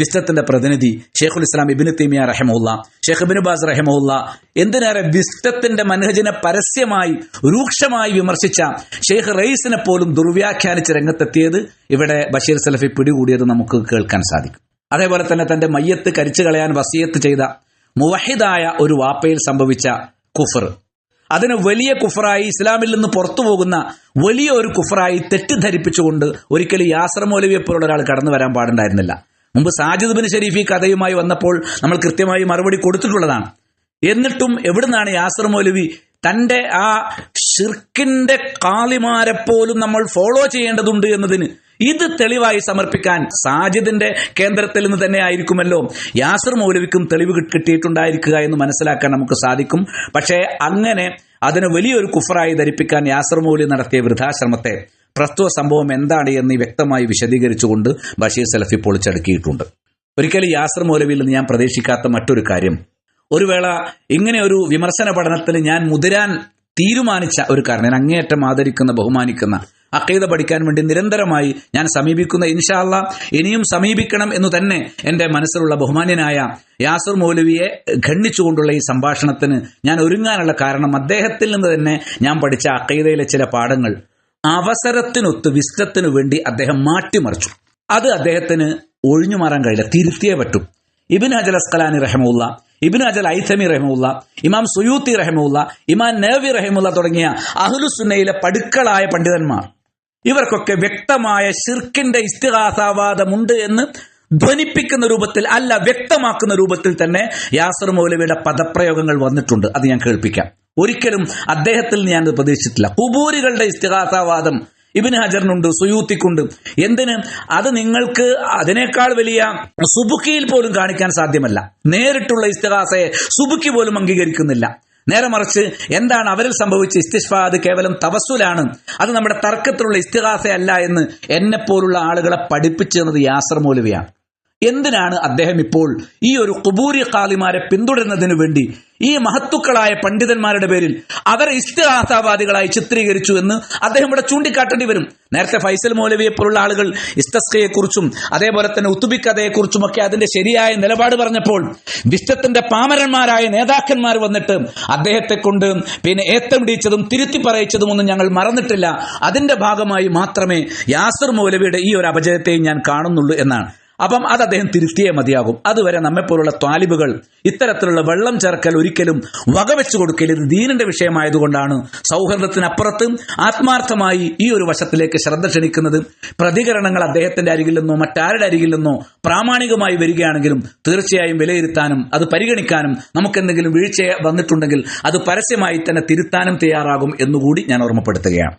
വിസ്റ്റത്തിന്റെ പ്രതിനിധി ഷെയ്ഖുൽ ഇസ്ലാം ഇബിന് തീമിയ റഹമുല്ല ഷെയ്ഖ് ഇബിന് ബാസ് റഹമുല്ല എന്തിനേറെ വിസ്റ്റത്തിന്റെ മനഹജിനെ പരസ്യമായി രൂക്ഷമായി വിമർശിച്ച ഷെയ്ഖ് റയീസിനെ പോലും ദുർവ്യാഖ്യാനിച്ച് രംഗത്തെത്തിയത് ഇവിടെ ബഷീർ സലഫി പിടികൂടിയത് നമുക്ക് കേൾക്കാൻ സാധിക്കും. അതേപോലെ തന്നെ തന്റെ മയ്യത്ത് കരിച്ചു കളയാൻ വസിയത്ത് ചെയ്ത മുവഹിദായ ഒരു വാപ്പയിൽ സംഭവിച്ച കുഫർ. അതിനെ വലിയ കുഫറായി ഇസ്ലാമിൽ നിന്ന് പുറത്തു പോകുന്ന വലിയ ഒരു കുഫറായി തെറ്റിദ്ധരിപ്പിച്ചുകൊണ്ട് ഒരിക്കലും യാസർ മൗലവിയെ പോലുള്ള ഒരാൾ കടന്നു വരാൻ പാടുണ്ടായിരുന്നില്ല. മുമ്പ് സാജിദ് ബിൻ ഷരീഫ് ഈ കഥയുമായി വന്നപ്പോൾ നമ്മൾ കൃത്യമായി മറുപടി കൊടുത്തിട്ടുള്ളതാണ്. എന്നിട്ടും എവിടുന്നാണ് യാസർ മൗലവി തന്റെ ആ ഷിർക്കിന്റെ കാളിമാരെ പോലും നമ്മൾ ഫോളോ ചെയ്യേണ്ടതുണ്ട് എന്നതിന് ഇത് തെളിവായി സമർപ്പിക്കാൻ സാജിദിന്റെ കേന്ദ്രത്തിൽ നിന്ന് തന്നെ ആയിരിക്കുമല്ലോ. യാസർ മൗലവിക്കും തെളിവ് കിട്ടിയിട്ടുണ്ടായിരിക്കുക എന്ന് മനസ്സിലാക്കാൻ നമുക്ക് സാധിക്കും. പക്ഷേ അങ്ങനെ അതിന് വലിയൊരു കുഫറായി ധരിപ്പിക്കാൻ യാസർ മൗലി നടത്തിയ വൃദ്ധാശ്രമത്തെ പ്രസ്തുത സംഭവം എന്താണ് എന്ന് വ്യക്തമായി വിശദീകരിച്ചുകൊണ്ട് ബഷീർ സലഫി പൊളിച്ചടുക്കിയിട്ടുണ്ട് ഒരിക്കലും യാസർ മൗലവിയിൽ നിന്ന് ഞാൻ പ്രതീക്ഷിക്കാത്ത മറ്റൊരു കാര്യം. ഒരു വേള ഇങ്ങനെ ഒരു വിമർശന പഠനത്തിൽ ഞാൻ മുതിരാൻ തീരുമാനിച്ച ഒരു കാരണം ഞാൻ അങ്ങേയറ്റം ആദരിക്കുന്ന ബഹുമാനിക്കുന്ന അക്കീത പഠിക്കാൻ വേണ്ടി നിരന്തരമായി ഞാൻ സമീപിക്കുന്ന ഇൻഷാല്ല ഇനിയും സമീപിക്കണം എന്ന് തന്നെ എന്റെ മനസ്സിലുള്ള ബഹുമാന്യനായ യാസുർ മൗലവിയെ ഖണ്ഡിച്ചുകൊണ്ടുള്ള ഈ സംഭാഷണത്തിന് ഞാൻ ഒരുങ്ങാനുള്ള കാരണം അദ്ദേഹത്തിൽ നിന്ന് തന്നെ ഞാൻ പഠിച്ച അക്കീതയിലെ ചില പാഠങ്ങൾ അവസരത്തിനൊത്ത് വിസ്തത്തിനു വേണ്ടി അദ്ദേഹം മാറ്റിമറിച്ചു. അത് അദ്ദേഹത്തിന് ഒഴിഞ്ഞു മാറാൻ കഴിയില്ല തിരുത്തിയേ പറ്റും. ഇബിൻ അജൽ അസ്കലാനി റഹമുല്ല ഇബിൻ അജൽ ഐഥമി റഹമുല്ല ഇമാം സുയൂത്തി റഹമുല്ല ഇമാം നേവി റഹമുല്ല തുടങ്ങിയ അഹ്ലുസുന്നയിലെ പടുക്കളായ പണ്ഡിതന്മാർ ഇവർക്കൊക്കെ വ്യക്തമായ ഷിർക്കിന്റെ ഇസ്തിഹാസാവാദമുണ്ട് എന്ന് ധ്വനിപ്പിക്കുന്ന രൂപത്തിൽ അല്ല വ്യക്തമാക്കുന്ന രൂപത്തിൽ തന്നെ യാസർ മൗലവിയുടെ പദപ്രയോഗങ്ങൾ വന്നിട്ടുണ്ട്. അത് ഞാൻ കേൾപ്പിക്കാം. ഒരിക്കലും അദ്ദേഹത്തിൽ ഞാൻ പ്രതീക്ഷിച്ചിട്ടില്ല. കുബൂരികളുടെ ഇസ്തിഹാസാവാദം ഇബിന് ഹജറിനുണ്ട് സുയൂത്തിക്കുണ്ട്. എന്തിന്? അത് നിങ്ങൾക്ക് അതിനേക്കാൾ വലിയ സുബുക്കിയിൽ പോലും കാണിക്കാൻ സാധ്യമല്ല. നേരിട്ടുള്ള ഇസ്തിഹാസയെ സുബുക്കി പോലും അംഗീകരിക്കുന്നില്ല. നേരെ മറിച്ച് എന്താണ് അവരിൽ സംഭവിച്ച ഇസ്തിഷ്ഫ? അത് കേവലം തവസ്സുലാണ്. അത് നമ്മുടെ തർക്കത്തിലുള്ള ഇസ്തിഹാസയല്ല എന്ന് എന്നെ പോലുള്ള ആളുകളെ പഠിപ്പിച്ചു തന്നത് യാസർ മൗലവിയാണ്. എന്തിനാണ് അദ്ദേഹം ഇപ്പോൾ ഈ ഒരു കുബൂരി കാലിമാരെ പിന്തുടരുന്നതിനു വേണ്ടി ഈ മഹത്തുക്കളായ പണ്ഡിതന്മാരുടെ പേരിൽ അവരെ ഇസ്തിഹാസാവാദികളായി ചിത്രീകരിച്ചു എന്ന് അദ്ദേഹം ഇവിടെ ചൂണ്ടിക്കാട്ടേണ്ടി വരും. നേരത്തെ ഫൈസൽ മൗലവിയെ പോലുള്ള ആളുകൾ ഇസ്തസ്കയെക്കുറിച്ചും അതേപോലെ തന്നെ ഉത്തുബിക്കഥയെക്കുറിച്ചും ഒക്കെ അതിന്റെ ശരിയായ നിലപാട് പറഞ്ഞപ്പോൾ വിശ്വത്തിന്റെ പാമരന്മാരായ നേതാക്കന്മാർ വന്നിട്ട് അദ്ദേഹത്തെ കൊണ്ട് പിന്നെ ഏത്തമിടിച്ചതും തിരുത്തി പറയിച്ചതും ഒന്നും ഞങ്ങൾ മറന്നിട്ടില്ല. അതിന്റെ ഭാഗമായി മാത്രമേ യാസർ മൗലവിയുടെ ഈ ഒരു അപജയത്തെയും ഞാൻ കാണുന്നുള്ളൂ എന്നാണ്. അപ്പം അത് അദ്ദേഹം തിരുത്തിയേ മതിയാകും. അതുവരെ നമ്മെപ്പോലുള്ള താലിബുകൾ ഇത്തരത്തിലുള്ള വെള്ളം ചേർക്കൽ ഒരിക്കലും വകവെച്ചു കൊടുക്കൽ ഇത് ദീനിന്റെ വിഷയമായതുകൊണ്ടാണ് സൗഹൃദത്തിനപ്പുറത്ത് ആത്മാർത്ഥമായി ഈ ഒരു വശത്തിലേക്ക് ശ്രദ്ധ ക്ഷണിക്കുന്നത്. പ്രതികരണങ്ങൾ അദ്ദേഹത്തിന്റെ അരികിൽ നിന്നോ മറ്റാരുടെ അരികിൽ നിന്നോ പ്രാമാണികമായി വരികയാണെങ്കിലും തീർച്ചയായും വിലയിരുത്താനും അത് പരിഗണിക്കാനും നമുക്കെന്തെങ്കിലും വീഴ്ച വന്നിട്ടുണ്ടെങ്കിൽ അത് പരസ്യമായി തന്നെ തിരുത്താനും തയ്യാറാകും എന്നുകൂടി ഞാൻ ഓർമ്മപ്പെടുത്തുകയാണ്.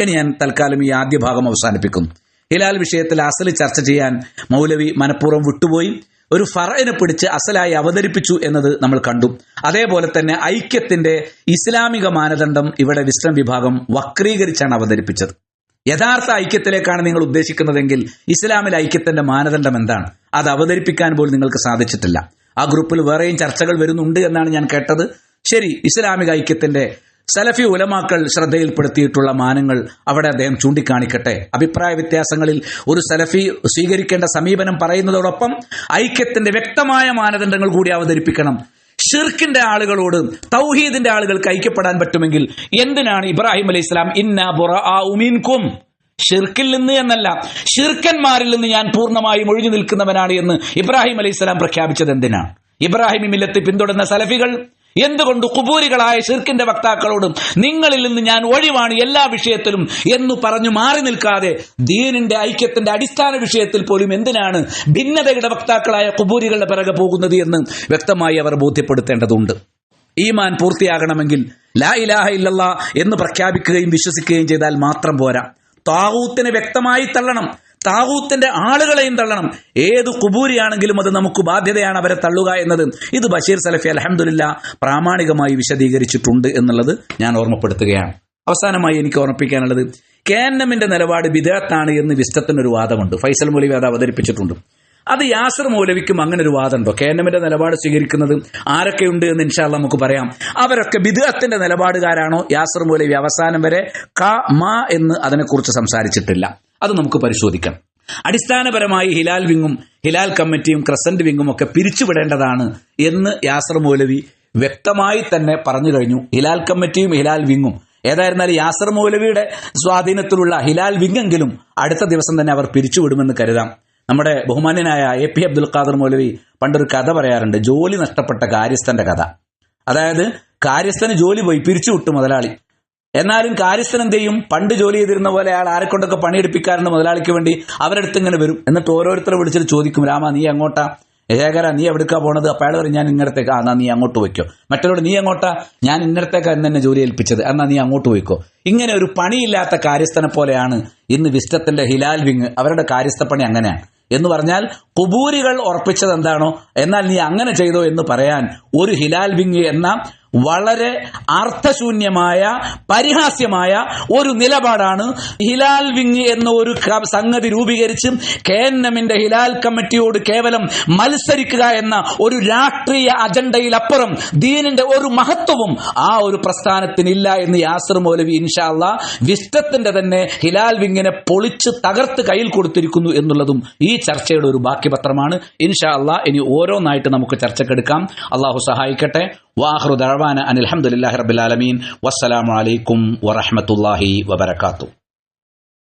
ഇനി ഞാൻ തൽക്കാലം ഈ ആദ്യ ഭാഗം അവസാനിപ്പിക്കുന്നു. ഹിലാൽ വിഷയത്തിൽ അസൽ ചർച്ച ചെയ്യാൻ മൗലവി മനഃപൂർവം വിട്ടുപോയി. ഒരു ഫറയിനെ പിടിച്ച് അസലായി അവതരിപ്പിച്ചു എന്നത് നമ്മൾ കണ്ടു. അതേപോലെ തന്നെ ഐക്യത്തിന്റെ ഇസ്ലാമിക മാനദണ്ഡം ഇവിടെ വിസ്ലം വിഭാഗം വക്രീകരിച്ചാണ് അവതരിപ്പിച്ചത്. യഥാർത്ഥ ഐക്യത്തിലേക്കാണ് നിങ്ങൾ ഉദ്ദേശിക്കുന്നതെങ്കിൽ ഇസ്ലാമിൽ ഐക്യത്തിന്റെ മാനദണ്ഡം എന്താണ്? അത് അവതരിപ്പിക്കാൻ പോലും നിങ്ങൾക്ക് സാധിച്ചിട്ടില്ല. ആ ഗ്രൂപ്പിൽ വേറെയും ചർച്ചകൾ വരുന്നുണ്ട് എന്നാണ് ഞാൻ കേട്ടത്. ശരി ഇസ്ലാമിക ഐക്യത്തിന്റെ സലഫി ഉലമാക്കൾ ശ്രദ്ധയിൽപ്പെടുത്തിയിട്ടുള്ള മാനങ്ങൾ അവിടെ അദ്ദേഹം ചൂണ്ടിക്കാണിക്കട്ടെ. അഭിപ്രായ വ്യത്യാസങ്ങളിൽ ഒരു സലഫി സ്വീകരിക്കേണ്ട സമീപനം പറയുന്നതോടൊപ്പം ഐക്യത്തിന്റെ വ്യക്തമായ മാനദണ്ഡങ്ങൾ കൂടി അവതരിപ്പിക്കണം. ഷിർക്കിന്റെ ആളുകളോട് തൗഹീദിന്റെ ആളുകൾക്ക് ഐക്യപ്പെടാൻ പറ്റുമെങ്കിൽ എന്തിനാണ് ഇബ്രാഹിം അലൈഹി ഇസ്ലാം ഇന്ന ഉമീൻകും ഷിർക്കിൽ നിന്ന് എന്നല്ല ഷിർക്കന്മാരിൽ നിന്ന് ഞാൻ പൂർണമായും ഒഴിഞ്ഞു നിൽക്കുന്നവനാണ് എന്ന് ഇബ്രാഹിം അലൈഹി സ്വലാം പ്രഖ്യാപിച്ചത് എന്തിനാണ്? ഇബ്രാഹിം മില്ലത്ത് പിന്തുടർന്ന സലഫികൾ എന്തുകൊണ്ട് കുബൂരികളായ ഷിർക്കിന്റെ വക്താക്കളോടും നിങ്ങളിൽ നിന്ന് ഞാൻ ഒഴിവാണ് എല്ലാ വിഷയത്തിലും എന്ന് പറഞ്ഞു മാറി നിൽക്കാതെ ദീനിന്റെ ഐക്യത്തിന്റെ അടിസ്ഥാന വിഷയത്തിൽ പോലും എന്തിനാണ് ഭിന്നതയുടെ വക്താക്കളായ കുബൂരികളുടെ പിറകെ പോകുന്നത് എന്ന് വ്യക്തമായി അവർ ബോധ്യപ്പെടുത്തേണ്ടതുണ്ട്. ഈമാൻ പൂർത്തിയാകണമെങ്കിൽ ലാ ഇലാഹ ഇല്ലല്ലാ എന്ന് പ്രഖ്യാപിക്കുകയും വിശ്വസിക്കുകയും ചെയ്താൽ മാത്രം പോരാ. താവൂത്തിനെ വ്യക്തമായി തള്ളണം. താവൂത്തിന്റെ ആളുകളെയും തള്ളണം. ഏത് കുബൂരിയാണെങ്കിലും അത് നമുക്ക് ബാധ്യതയാണ് അവരെ തള്ളുക എന്നത്. ഇത് ബഷീർ സലഫി അലഹമുല്ല പ്രാമാണികമായി വിശദീകരിച്ചിട്ടുണ്ട് എന്നുള്ളത് ഞാൻ ഓർമ്മപ്പെടുത്തുകയാണ്. അവസാനമായി എനിക്ക് ഓർമ്മിപ്പിക്കാനുള്ളത് കെ എൻ എമ്മിന്റെ നിലപാട് വിദേഹത്താണ് എന്ന് വിസ്തത്തിനൊരു വാദമുണ്ട്. ഫൈസൽ മൗലവി അത് അവതരിപ്പിച്ചിട്ടുണ്ട്. അത് യാസർ മൗലവിക്കും അങ്ങനെ ഒരു വാദമുണ്ടോ. കെ എൻ എമ്മിന്റെ നിലപാട് സ്വീകരിക്കുന്നത് ആരൊക്കെയുണ്ട് എന്ന് ഇൻഷാല്ല നമുക്ക് പറയാം. അവരൊക്കെ വിദേഹത്തിന്റെ നിലപാടുകാരാണോ? യാസർ മൗലവി അവസാനം വരെ ക മ എന്ന് അതിനെക്കുറിച്ച് സംസാരിച്ചിട്ടില്ല. അത് നമുക്ക് പരിശോധിക്കാം. അടിസ്ഥാനപരമായി ഹിലാൽ വിങ്ങും ഹിലാൽ കമ്മിറ്റിയും ക്രസന്റ് വിങ്ങും ഒക്കെ പിരിച്ചുവിടേണ്ടതാണ് എന്ന് യാസർ മൗലവി വ്യക്തമായി തന്നെ പറഞ്ഞു കഴിഞ്ഞു. ഹിലാൽ കമ്മിറ്റിയും ഹിലാൽ വിങ്ങും. ഏതായിരുന്നാലും യാസർ മൗലവിയുടെ സ്വാധീനത്തിലുള്ള ഹിലാൽ വിങ്ങെങ്കിലും അടുത്ത ദിവസം തന്നെ അവർ പിരിച്ചുവിടുമെന്ന് കരുതാം. നമ്മുടെ ബഹുമാന്യനായ എ പി അബ്ദുൽ ഖാദർ മൗലവി പണ്ടൊരു കഥ പറയാറുണ്ട്. ജോലി നഷ്ടപ്പെട്ട കാര്യസ്ഥന്റെ കഥ. അതായത് കാര്യസ്ഥന് ജോലി പോയി പിരിച്ചുവിട്ടു മുതലാളി. എന്നാലും കാര്യസ്ഥൻ എന്ത് ചെയ്യും? പണ്ട് ജോലി ചെയ്തിരുന്ന പോലെ അയാൾ ആരെ കൊണ്ടൊക്കെ പണിയെടുപ്പിക്കാറുണ്ട് മുതലാളിക്ക് വേണ്ടി. അവരടുത്ത് ഇങ്ങനെ വരും. എന്നിട്ട് ഓരോരുത്തരെ വിളിച്ചിട്ട് ചോദിക്കും രാമ നീ എങ്ങോട്ടാ? ഏകര നീ എവിടുക്കാ പോണത്? അപ്പൊ അയാൾ പറയും ഞാൻ ഇങ്ങടത്തേക്ക് ആ എന്നാ നീ അങ്ങോട്ട് വയ്ക്കോ മറ്റൊരോട് നീ എങ്ങോട്ടാ? ഞാൻ ഇന്നടത്തേക്ക് എന്ന് തന്നെ ജോലി ഏൽപ്പിച്ചത്. എന്നാ നീ അങ്ങോട്ട് പോയിക്കോ. ഇങ്ങനെ ഒരു പണിയില്ലാത്ത കാര്യസ്ഥനെ പോലെയാണ് ഇന്ന് വിസ്റ്റത്തിന്റെ ഹിലാൽ വിങ്. അവരുടെ കാര്യസ്ഥ പണി അങ്ങനെയാണ്. എന്ന് പറഞ്ഞാൽ കുബൂരികൾ ഉറപ്പിച്ചത് എന്താണോ എന്നാൽ നീ അങ്ങനെ ചെയ്തോ എന്ന് പറയാൻ ഒരു ഹിലാൽ ബിങ് എന്ന വളരെ അർത്ഥശൂന്യമായ പരിഹാസ്യമായ ഒരു നിലപാടാണ് ഹിലാൽ വിങ് എന്ന ഒരു സംഗതി രൂപീകരിച്ച് കെ എൻ എമ്മിന്റെ ഹിലാൽ കമ്മിറ്റിയോട് കേവലം മത്സരിക്കുക എന്ന ഒരു രാഷ്ട്രീയ അജണ്ടയിലപ്പുറം ദീനിന്റെ ഒരു മഹത്വവും ആ ഒരു പ്രസ്ഥാനത്തിനില്ല എന്ന് യാസർ മൗലവി ഇൻഷാല്ല വിസ്റ്റത്തിന്റെ തന്നെ ഹിലാൽ വിങ്ങിനെ പൊളിച്ച് തകർത്ത് കയ്യിൽ കൊടുത്തിരിക്കുന്നു എന്നുള്ളതും ഈ ചർച്ചയുടെ ഒരു ബാക്കി പത്രമാണ് ഇൻഷാ അള്ളാ ഇനി ഓരോന്നായിട്ട് നമുക്ക് ചർച്ചക്കെടുക്കാം. അള്ളാഹു സഹായിക്കട്ടെ. വാഹ്റു ദഴവാന അനിൽഹമുല്ലാഹി റബിലാലമീൻ വസ്സലാമലൈക്കും വറഹമത്തല്ലാഹി വബർക്കാത്തു